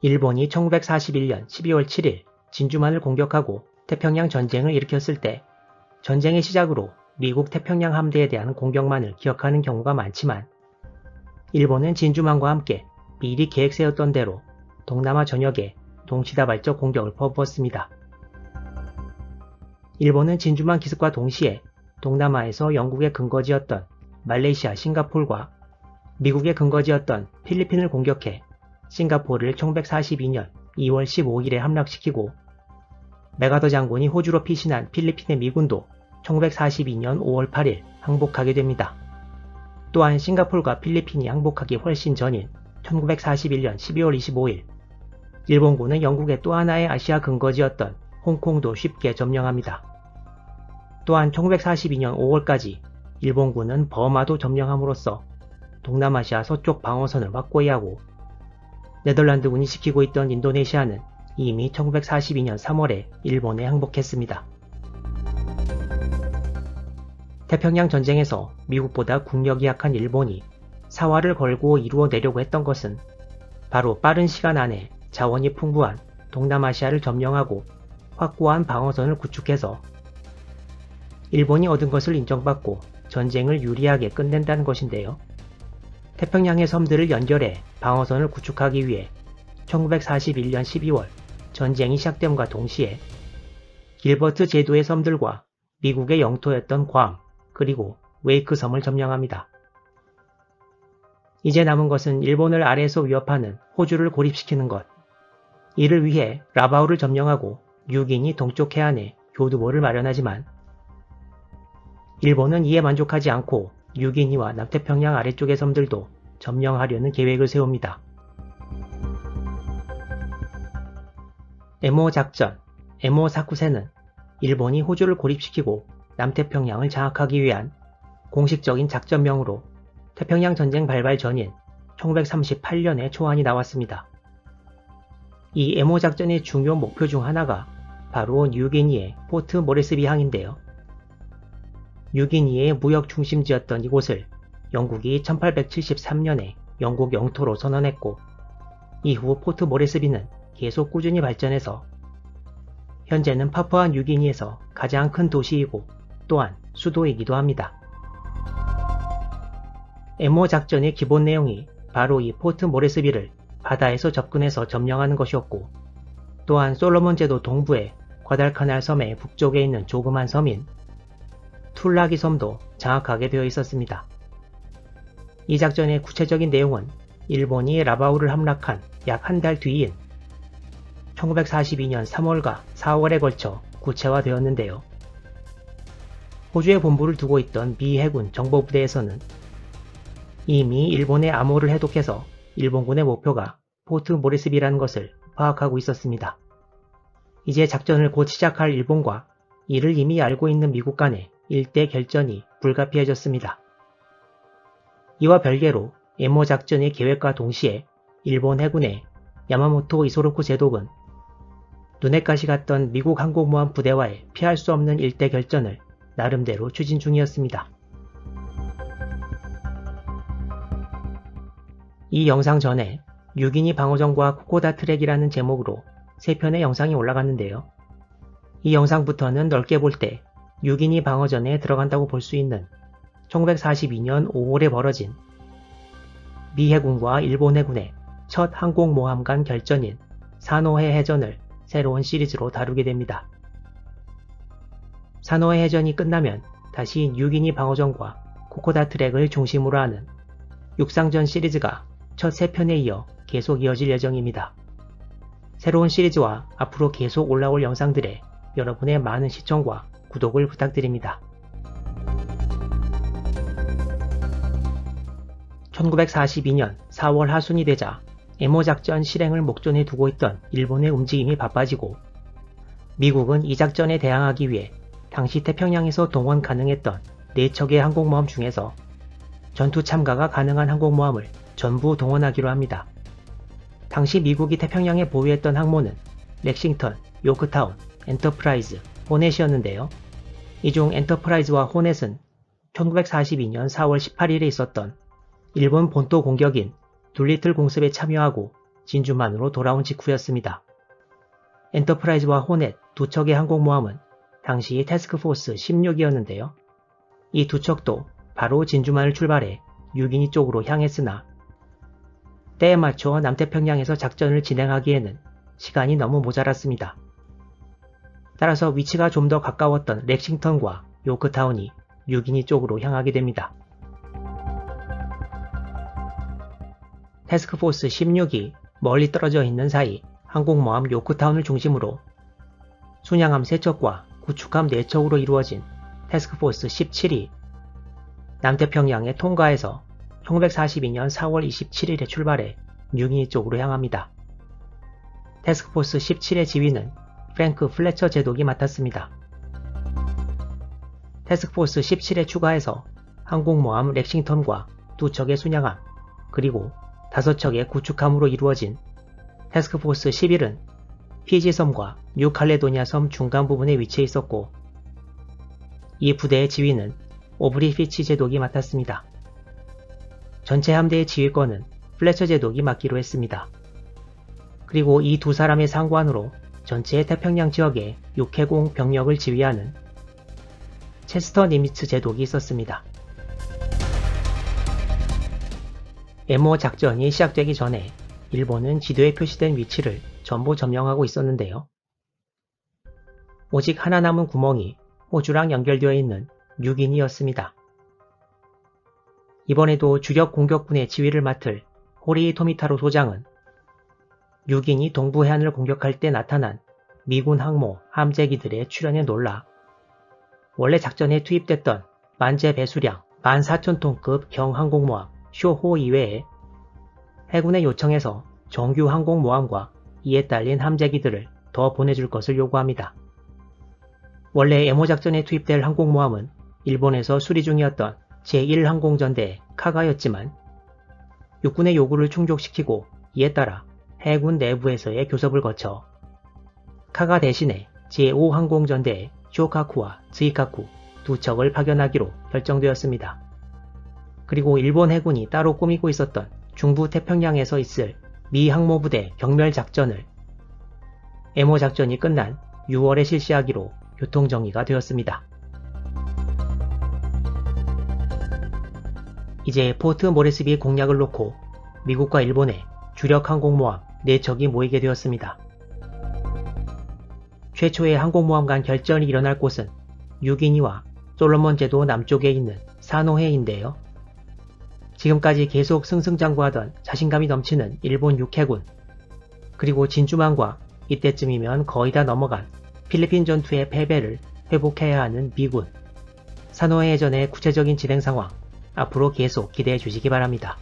일본이 1941년 12월 7일 진주만을 공격하고 태평양 전쟁을 일으켰을 때 전쟁의 시작으로 미국 태평양 함대에 대한 공격만을 기억하는 경우가 많지만 일본은 진주만과 함께 미리 계획 세웠던 대로 동남아 전역에 동시다발적 공격을 퍼부었습니다. 일본은 진주만 기습과 동시에 동남아에서 영국의 근거지였던 말레이시아, 싱가폴과 미국의 근거지였던 필리핀을 공격해 싱가포르를 1942년 2월 15일에 함락시키고 메가더 장군이 호주로 피신한 필리핀의 미군도 1942년 5월 8일 항복하게 됩니다. 또한 싱가폴과 필리핀이 항복하기 훨씬 전인 1941년 12월 25일 일본군은 영국의 또 하나의 아시아 근거지였던 홍콩도 쉽게 점령합니다. 또한 1942년 5월까지 일본군은 버마도 점령함으로써 동남아시아 서쪽 방어선을 확고히 하고 네덜란드군이 지키고 있던 인도네시아는 이미 1942년 3월에 일본에 항복했습니다. 태평양 전쟁에서 미국보다 국력이 약한 일본이 사활을 걸고 이루어내려고 했던 것은 바로 빠른 시간 안에 자원이 풍부한 동남아시아를 점령하고 확고한 방어선을 구축해서 일본이 얻은 것을 인정받고 전쟁을 유리하게 끝낸다는 것인데요. 태평양의 섬들을 연결해 방어선을 구축하기 위해 1941년 12월 전쟁이 시작됨과 동시에 길버트 제도의 섬들과 미국의 영토였던 괌 그리고 웨이크 섬을 점령합니다. 이제 남은 것은 일본을 아래에서 위협하는 호주를 고립시키는 것. 이를 위해 라바우를 점령하고 뉴기니 동쪽 해안에 교두보를 마련하지만 일본은 이에 만족하지 않고 뉴기니와 남태평양 아래쪽의 섬들도 점령하려는 계획을 세웁니다. 에모 작전, 에모 사쿠세는 일본이 호주를 고립시키고 남태평양을 장악하기 위한 공식적인 작전명으로 태평양 전쟁 발발 전인 1938년에 초안이 나왔습니다. 이 에모 작전의 중요 목표 중 하나가 바로 뉴기니의 포트 모레스비 항인데요. 뉴기니의 무역 중심지였던 이곳을 영국이 1873년에 영국 영토로 선언했고 이후 포트 모레스비는 계속 꾸준히 발전해서 현재는 파푸아 뉴기니에서 가장 큰 도시이고 또한 수도이기도 합니다. 에모 작전의 기본 내용이 바로 이 포트 모레스비를 바다에서 접근해서 점령하는 것이었고 또한 솔로몬 제도 동부의 과달카날 섬의 북쪽에 있는 조그만 섬인 툴라기 섬도 장악하게 되어 있었습니다. 이 작전의 구체적인 내용은 일본이 라바우를 함락한 약 한 달 뒤인 1942년 3월과 4월에 걸쳐 구체화되었는데요. 호주에 본부를 두고 있던 미 해군 정보부대에서는 이미 일본의 암호를 해독해서 일본군의 목표가 포트 모리스비라는 것을 파악하고 있었습니다. 이제 작전을 곧 시작할 일본과 이를 이미 알고 있는 미국 간의 일대 결전이 불가피해졌습니다. 이와 별개로 에모 작전의 계획과 동시에 일본 해군의 야마모토 이소로쿠 제독은 눈엣가시 같던 미국 항공모함 부대와의 피할 수 없는 일대 결전을 나름대로 추진 중이었습니다. 이 영상 전에 유기니 방어전과 코코다 트랙이라는 제목으로 3편의 영상이 올라갔는데요. 이 영상부터는 넓게 볼 때 유기니 방어전에 들어간다고 볼 수 있는 1942년 5월에 벌어진 미 해군과 일본 해군의 첫 항공모함 간 결전인 산호해 해전을 새로운 시리즈로 다루게 됩니다. 산호해 해전이 끝나면 다시 뉴기니 방어전과 코코다 트랙을 중심으로 하는 육상전 시리즈가 첫세 편에 이어 계속 이어질 예정입니다. 새로운 시리즈와 앞으로 계속 올라올 영상들에 여러분의 많은 시청과 구독을 부탁드립니다. 1942년 4월 하순이 되자 에모 작전 실행을 목전에 두고 있던 일본의 움직임이 바빠지고 미국은 이 작전에 대항하기 위해 당시 태평양에서 동원 가능했던 4척의 항공모함 중에서 전투 참가가 가능한 항공모함을 전부 동원하기로 합니다. 당시 미국이 태평양에 보유했던 항모는 렉싱턴, 요크타운, 엔터프라이즈, 호넷이었는데요. 이 중 엔터프라이즈와 호넷은 1942년 4월 18일에 있었던 일본 본토 공격인 둘리틀 공습에 참여하고 진주만으로 돌아온 직후였습니다. 엔터프라이즈와 호넷 두 척의 항공모함은 당시 태스크포스 16이었는데요. 이 두 척도 바로 진주만을 출발해 유기니 쪽으로 향했으나 때에 맞춰 남태평양에서 작전을 진행하기에는 시간이 너무 모자랐습니다. 따라서 위치가 좀 더 가까웠던 렉싱턴과 요크타운이 유기니 쪽으로 향하게 됩니다. 태스크포스 16이 멀리 떨어져 있는 사이 항공모함 요크타운을 중심으로 순양함 3척과 구축함 4척으로 이루어진 태스크포스 17이 남태평양에 통과해서 1942년 4월 27일에 출발해 뉴기니 쪽으로 향합니다. 태스크포스 17의 지휘는 프랭크 플래처 제독이 맡았습니다. 태스크포스 17에 추가해서 항공모함 렉싱턴과 두 척의 순양함, 그리고 다섯 척의 구축함으로 이루어진 태스크포스 11은 피지섬과 뉴칼레도니아 섬 중간 부분에 위치해 있었고 이 부대의 지휘는 오브리 피치 제독이 맡았습니다. 전체 함대의 지휘권은 플래처 제독이 맡기로 했습니다. 그리고 이 두 사람의 상관으로 전체 태평양 지역의 육해공 병력을 지휘하는 체스터 니미츠 제독이 있었습니다. 에모 작전이 시작되기 전에 일본은 지도에 표시된 위치를 전부 점령하고 있었는데요. 오직 하나 남은 구멍이 호주랑 연결되어 있는 뉴기니였습니다. 이번에도 주력 공격군의 지휘를 맡을 호리 토미타로 소장은 뉴기니 동부 해안을 공격할 때 나타난 미군 항모 함재기들의 출현에 놀라 원래 작전에 투입됐던 만재 배수량 14,000톤급 경항공모함 쇼호 이외에 해군의 요청에서 정규 항공모함과 이에 딸린 함재기들을 더 보내줄 것을 요구합니다. 원래 에모 작전에 투입될 항공모함은 일본에서 수리 중이었던 제1항공전대 카가였지만 육군의 요구를 충족시키고 이에 따라 해군 내부에서의 교섭을 거쳐 카가 대신에 제5항공전대에 쇼카쿠와 즈이카쿠 두 척을 파견하기로 결정되었습니다. 그리고 일본 해군이 따로 꾸미고 있었던 중부 태평양에서 있을 미 항모부대 경멸 작전을 에모 작전이 끝난 6월에 실시하기로 교통 정리가 되었습니다. 이제 포트 모레스비 공략을 놓고 미국과 일본의 주력 항공모함 4척이 모이게 되었습니다. 최초의 항공모함 간 결전이 일어날 곳은 유기니와 솔로몬 제도 남쪽에 있는 사노해인데요. 지금까지 계속 승승장구하던 자신감이 넘치는 일본 육해군 그리고 진주만과 이때쯤이면 거의 다 넘어간 필리핀 전투의 패배를 회복해야 하는 미군 산호해 해전의 구체적인 진행 상황 앞으로 계속 기대해 주시기 바랍니다.